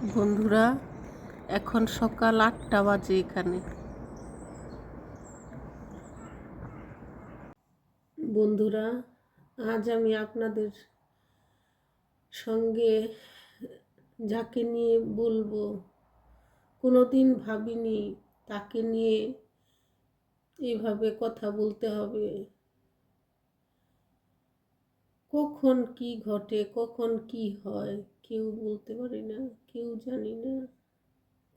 বন্ধুরা, এখন সকাল আটটা বাজে এখানে। বন্ধুরা, আজ আমি আপনাদের সঙ্গে যাকে নিয়ে বলব, কোনোদিন ভাবিনি, তাকে নিয়ে এইভাবে কথা বলতে হবে। কখন কি ঘটে, কখন কি হয়, কেউ বলতে পারি না, কেউ জানি না।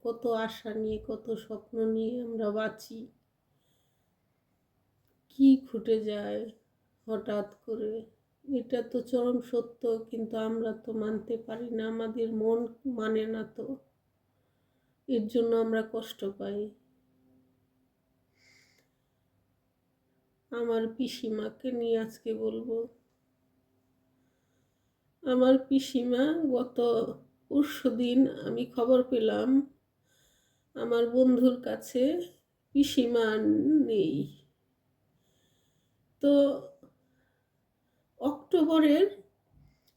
কত আশা নিয়ে, কত স্বপ্ন নিয়ে আমরা বাঁচি। কি ঘটে যায় হঠাৎ করে? এটা তো চরম সত্য, কিন্তু আমরা তো মানতে পারি না, আমাদের মন মানে না তো। এর জন্য আমরা কষ্ট পাই। আমার পিসিমাকে নিয়ে আজকে বলব আমার পিসিমা গত পরশু দিন আমি খবর পেলাম, আমার বন্ধুর কাছে পিসিমা নেই। তো অক্টোবরের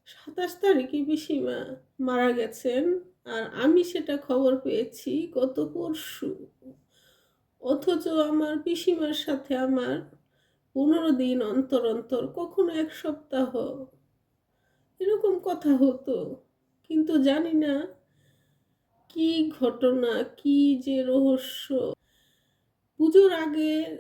সাতাশ তারিখে পিসিমা মারা গেছেন আর আমি সেটা খবর পেয়েছি গত পরশু। অথচ আমার পিসিমার সাথে আমার পনেরো দিন অন্তর অন্তর কখনো এক সপ্তাহ এরকম কথা হতো। কিন্তু জানি না কি ঘটনা, কি যে রহস্য। পুজোর আগে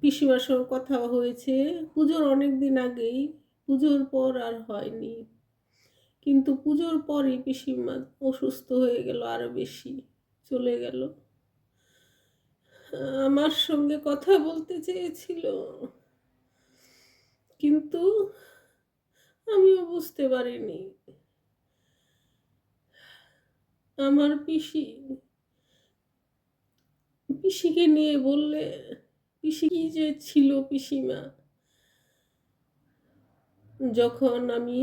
পিসিমার সঙ্গে কথা হয়েছে। পুজোর অনেক দিন আগেই। পুজোর পর আর হয়নি। কিন্তু পুজোর পরই পিসিমা অসুস্থ হয়ে গেল আরও বেশি, চলে গেল। আমার সঙ্গে কথা বলতে চেয়েছিল। কিন্তু আমিও বুঝতে পারিনি। আমার পিসি, পিসিকে নিয়ে বললে, পিসি কি যে ছিল পিসিমা? যখন আমি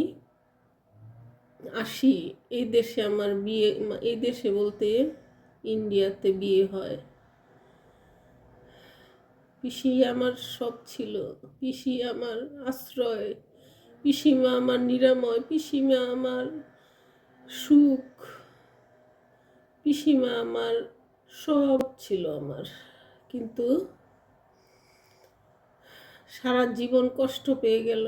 আসি, এই দেশে আমার বিয়ে, এই দেশে বলতে ইন্ডিয়াতে বিয়ে হয়। পিসি আমার সব ছিল। পিসি আমার আশ্রয় পিসিমা আমার নিরাময়, পিসিমা আমার সুখ, পিসিমা আমার সব ছিল আমার। কিন্তু সারা জীবন কষ্ট পেয়ে গেল।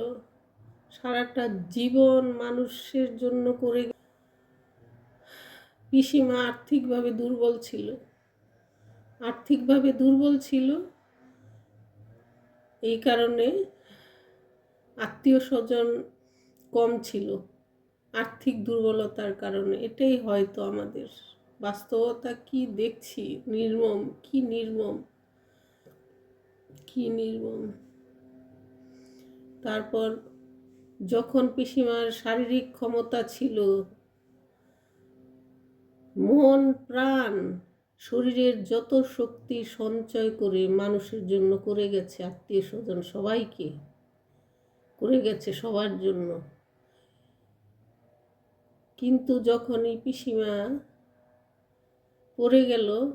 সারাটা জীবন মানুষের জন্য করে পিসিমা আর্থিকভাবে দুর্বল ছিল। আর্থিকভাবে দুর্বল ছিল এই কারণে আত্মীয় স্বজন কম ছিল। আর্থিক দুর্বলতার কারণে। এটাই হয়তো আমাদের। বাস্তবতা কি দেখছি? নির্মম। কি নির্মম? কি নির্মম? তারপর যখন পিসিমার শারীরিক ক্ষমতা ছিল, মন, প্রাণ, শরীরের যত শক্তি সঞ্চয় করে মানুষের জন্য করে গেছে আত্মীয় স্বজন সবাইকে করে গেছে সবার জন্য। কিন্তু যখন এই পিসিমা পড়ে গেল,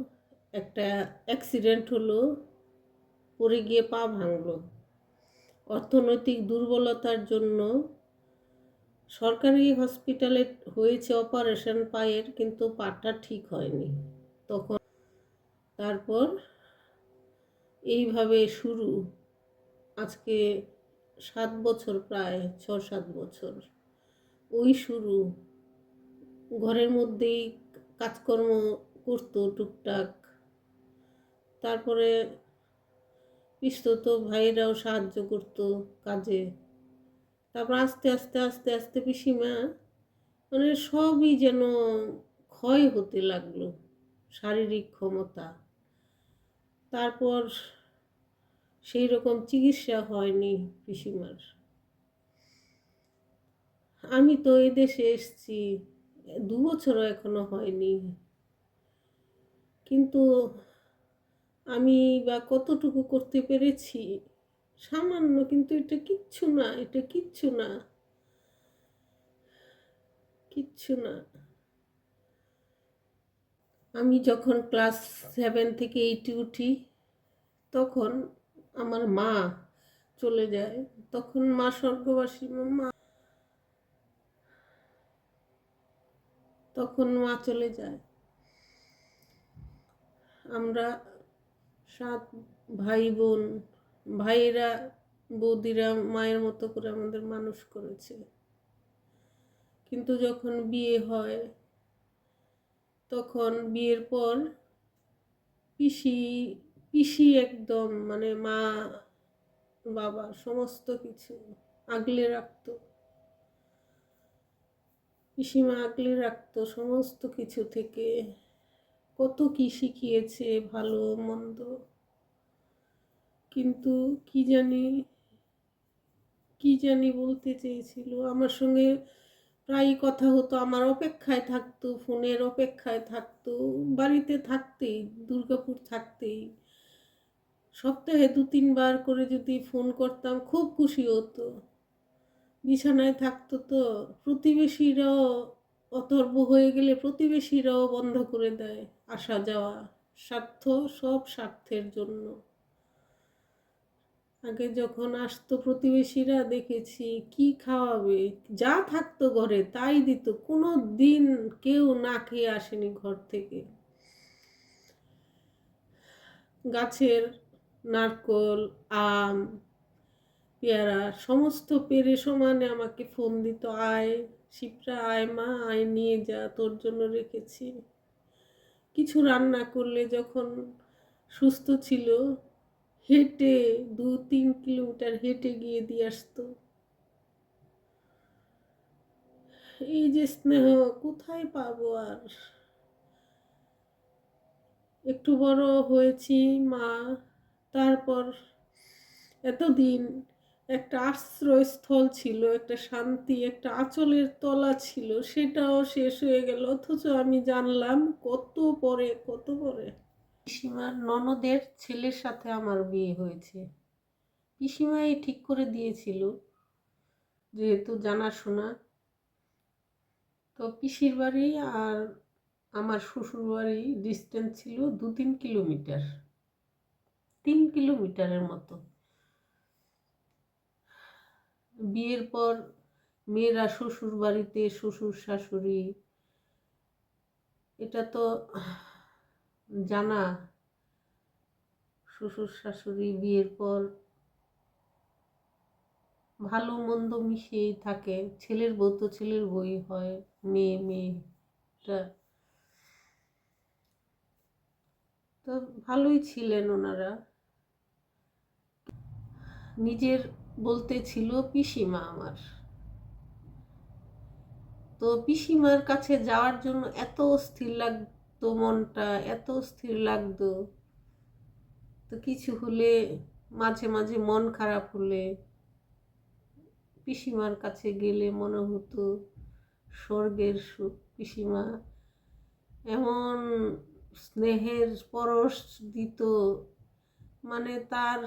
একটা অ্যাক্সিডেন্ট হলো, পড়ে গিয়ে পা ভাঙলো। অর্থনৈতিক দুর্বলতার জন্য সরকারি হসপিটালে হয়েছে অপারেশন পায়ের, কিন্তু পাটা ঠিক হয়নি। তখন তারপর এইভাবে শুরু। আজকে সাত বছর, প্রায় ছ সাত বছর। ওই শুরু। ঘরের মধ্যেই কাজকর্ম করতো টুকটাক। তারপরে পিস্তত ভাইরাও সাহায্য করতো কাজে। তারপর আস্তে আস্তে আস্তে আস্তে পিসিমা মানে সবই যেন ক্ষয় হতে লাগল, শারীরিক ক্ষমতা। তারপর সেই রকম চিকিৎসা হয়নি পিসিমার। আমি তো এই দেশে এসছি, দু বছরও এখনও হয়নি। কিন্তু আমি বা কতটুকু করতে পেরেছি, সামান্য কিন্তু এটা কিচ্ছু না, এটা কিচ্ছু না। কিচ্ছু না। আমি যখন ক্লাস সেভেন থেকে এইটে উঠি, তখন আমার মা চলে যায়, তখন মা স্বর্গবাসী, মা তখন মা চলে যায়। আমরা সাত ভাই বোন, ভাইয়েরা, বৌদিরা মায়ের মতো করে আমাদের মানুষ করেছে। কিন্তু যখন বিয়ে হয়, তখন বিয়ের পর পিসি পিসি একদম মানে মা, বাবা, সমস্ত কিছু আগলে রাখতো। পিসিমা আগলে রাখতো সমস্ত কিছু থেকে। কত কি শিখিয়েছে, ভালো, মন্দ। কিন্তু কি জানি কি জানি বলতে চেয়েছিল। আমার সঙ্গে প্রায় কথা হতো, আমার অপেক্ষায় থাকতো, ফোনের অপেক্ষায় থাকতো, বাড়িতে থাকতেই, দুর্গাপুর থাকতেই। সপ্তাহে দু তিনবার করে যদি ফোন করতাম, খুব খুশি হতো। বিছানায় থাকতো তো, প্রতিবেশীরাও অতর্ব হয়ে গেলে প্রতিবেশীরাও বন্ধ করে দেয় আসা যাওয়া। স্বার্থ সব স্বার্থের জন্য। আগে যখন আসতো প্রতিবেশীরা, দেখেছি কি খাওয়াবে, যা থাকতো ঘরে তাই দিত। কোনো দিন কেউ না খেয়ে আসেনি ঘর থেকে। গাছের নারকল, আম, পেয়ারা, সমস্ত পেরে সমানে আমাকে ফোন দিত, আয়, শিপ্রা, আয় মা, আয়, নিয়ে যা, তোর জন্য রেখেছি। কিছু রান্না করলে যখন সুস্থ ছিল, হেঁটে দু তিন কিলোমিটার হেঁটে গিয়ে দিয়ে আসতো। এই যে স্নেহ, কোথায় পাবো আর? একটু বড় হয়েছি, মা তারপর এতদিন একটা আশ্রয়স্থল ছিল, একটা শান্তি, একটা আঁচলের তলা ছিল, সেটাও শেষ হয়ে গেল। অথচ আমি জানলাম কত পরে কত পরে? পিসিমার ননদের ছেলের সাথে আমার বিয়ে হয়েছে। পিসিমাই ঠিক করে দিয়েছিল, যেহেতু জানাশোনা। তো পিসির বাড়ি আর আমার শ্বশুর বাড়ি ডিস্টেন্স ছিল দু তিন কিলোমিটার তিন কিলোমিটারের মতো। বিয়ের পর মেয়েরা শ্বশুর বাড়িতে শ্বশুর শাশুড়ি, এটা তো জানা। শ্বশুর শাশুড়ি বিয়ের পর ভালো মন্দ মিশিয়েই থাকে। ছেলের বউ তো ছেলের বই হয়, মেয়ে মেয়েটা। তো ভালোই ছিলেন ওনারা। নিজের বলতে ছিল পিসিমা আমার। তো পিসিমার কাছে যাওয়ার জন্য এত স্থির লাগতো মনটা, এত স্থির লাগতো। তো কিছু হলে, মাঝে মাঝে মন খারাপ হলে পিসিমার কাছে গেলে মনে হতো, স্বর্গের সুখ পিসিমা। এমন স্নেহের পরশ দিত মানে তার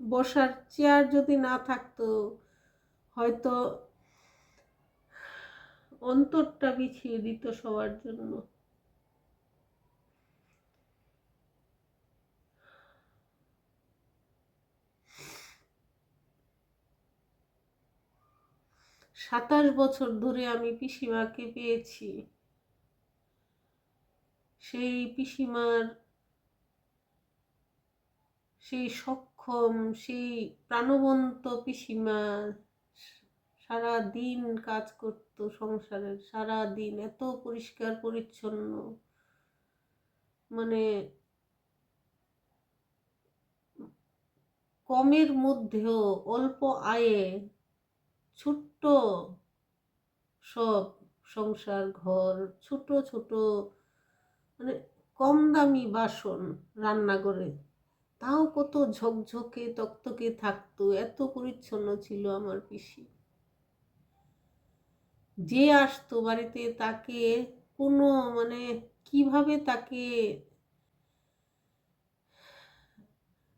বসার চেয়ার যদি না থাকতো, হয়তো অন্তরটা বিছিয়ে দিত সবার জন্য। সাতাশ বছর ধরে আমি পিসিমাকে পেয়েছি। সেই পিসিমার সেই সক্ষম সেই প্রাণবন্ত পিসিমা সারা দিন কাজ করতো সংসারের সারা দিন এত পরিষ্কার পরিচ্ছন্ন। মানে কমের মধ্যেও অল্প আয়ে ছোট্ট সব সংসার, ঘর, ছোট ছোট মানে কম দামি বাসন রান্না করে তাও কত ঝকঝকে, তকতকে থাকতো, এত পরিচ্ছন্ন ছিল আমার পিসি। যে আসতো বাড়িতে তাকে কোনো মানে কীভাবে তাকে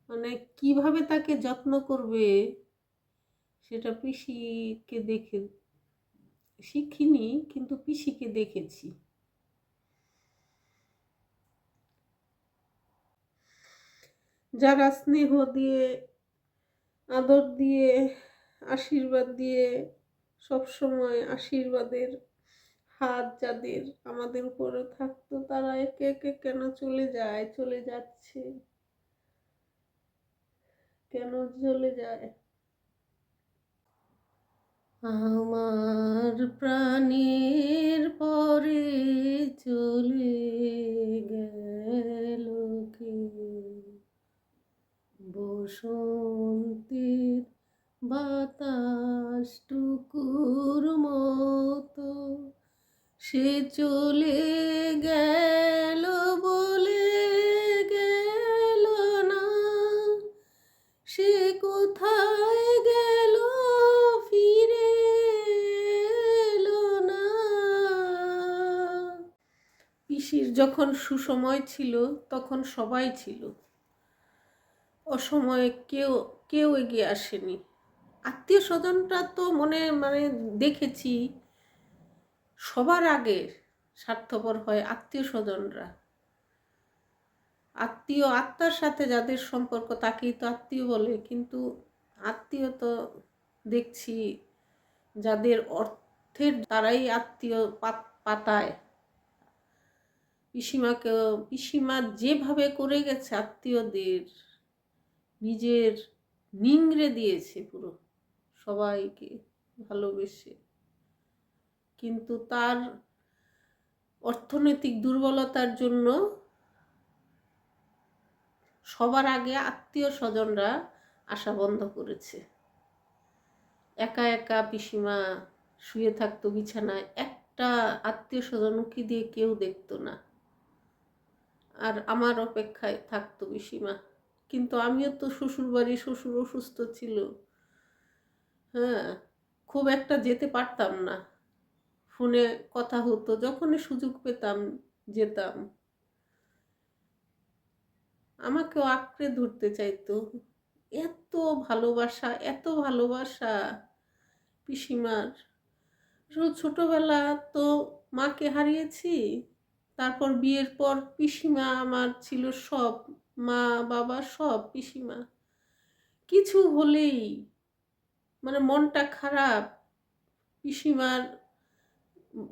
মানে কীভাবে তাকে যত্ন করবে সেটা পিসিকে দেখে শিখিনি, কিন্তু পিসিকে দেখেছি। যারা স্নেহ দিয়ে, আদর দিয়ে, আশীর্বাদ দিয়ে সবসময় আশীর্বাদের হাত যাদের আমাদের উপরে থাকতো, তারা একে একে কেন চলে যায়, চলে যাচ্ছে? কেন চলে যায়? আমার প্রাণের পরে চলে গেল কে? বসন্তের বাতাস টুকুর মতো সে চলে গেল বলে গেল না। সে কোথায় গেল ফিরে এলো না। পিসির যখন সুসময় ছিল, তখন সবাই ছিল। অসময়ে কেউ কেউ এগিয়ে আসেনি। আত্মীয় স্বজনটা তো মনে মানে দেখেছি, সবার আগে স্বার্থপর হয় আত্মীয় স্বজনরা আত্মীয় আত্মার সাথে যাদের সম্পর্ক তাকেই তো আত্মীয় বলে, কিন্তু আত্মীয় তো দেখছি যাদের অর্থের তারাই আত্মীয় পাত- পাতায়। পিসিমাকে পিসিমা যেভাবে করে গেছে আত্মীয়দের নিজের নিংড়ে দিয়েছে পুরো সবাইকে ভালোবেসে। কিন্তু তার অর্থনৈতিক দুর্বলতার জন্য সবার আগে আত্মীয় স্বজনরা আসা বন্ধ করেছে। একা একা পিসিমা শুয়ে থাকতো বিছানায়, একটা আত্মীয় স্বজন উকি দিয়ে কেউ দেখতো না। আর আমার অপেক্ষায় থাকতো পিসিমা। কিন্তু আমিও তো শ্বশুর বাড়ি শ্বশুর অসুস্থ ছিল। হ্যাঁ খুব একটা যেতে পারতাম না। ফোনে কথা হতো, যখনই সুযোগ পেতাম, যেতাম। আমাকেও আঁকড়ে ধরতে চাইতো। এত ভালোবাসা এত ভালোবাসা পিসিমার। ছোটবেলা তো মাকে হারিয়েছি, তারপর বিয়ের পর পিসিমা আমার ছিল সব। মা, বাবা, সব পিসিমা। কিছু হলেই মানে মনটা খারাপ। পিসিমার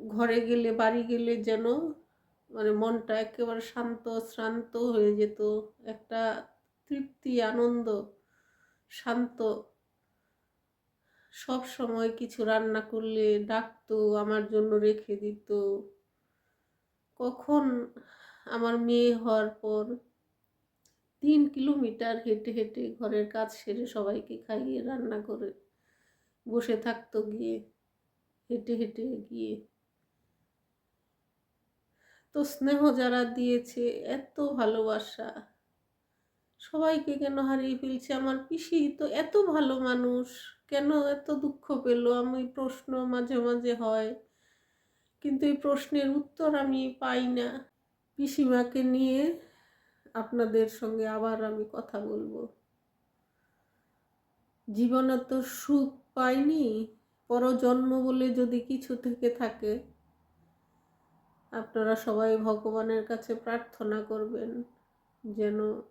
ঘরে গেলে, বাড়ি গেলে যেন মানে মনটা একেবারে শান্ত, শ্রান্ত হয়ে যেত। একটা তৃপ্তি, আনন্দ, শান্ত। সব সময় কিছু রান্না করলে ডাকতো, আমার জন্য রেখে দিত। কখন আমার মেয়ে হওয়ার পর তিন কিলোমিটার হেঁটে হেঁটে ঘরের কাজ সেরে সবাইকে খাইয়ে রান্না করে বসে থাকতো গিয়ে, হেঁটে হেঁটে গিয়ে তো স্নেহ যারা দিয়েছে, এত ভালোবাসা। সবাইকে কেন হারিয়ে ফেলছে? আমার পিসি তো এত ভালো মানুষ, কেন এত দুঃখ পেল? আমি প্রশ্ন মাঝে মাঝে হয়, কিন্তু এই প্রশ্নের উত্তর আমি পাই না। পিসিমাকে নিয়ে আপনাদের সঙ্গে আবার আমি কথা বলব। জীবনে তো সুখ পাইনি, পরজন্ম বলে যদি কিছু থেকে থাকে, আপনারা সবাই ভগবানের কাছে প্রার্থনা করবেন যেন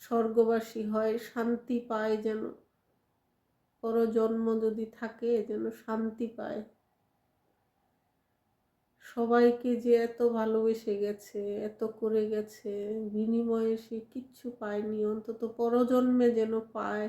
স্বর্গবাসী হয়, শান্তি পায় যেন। পরজন্ম যদি থাকে, যেন শান্তি পায়। সবাইকে যে এত ভালোবেসে গেছে, এত করে গেছে, বিনিময়ে সে কিচ্ছু পায়নি, অন্তত পরজন্মে যেন পায়।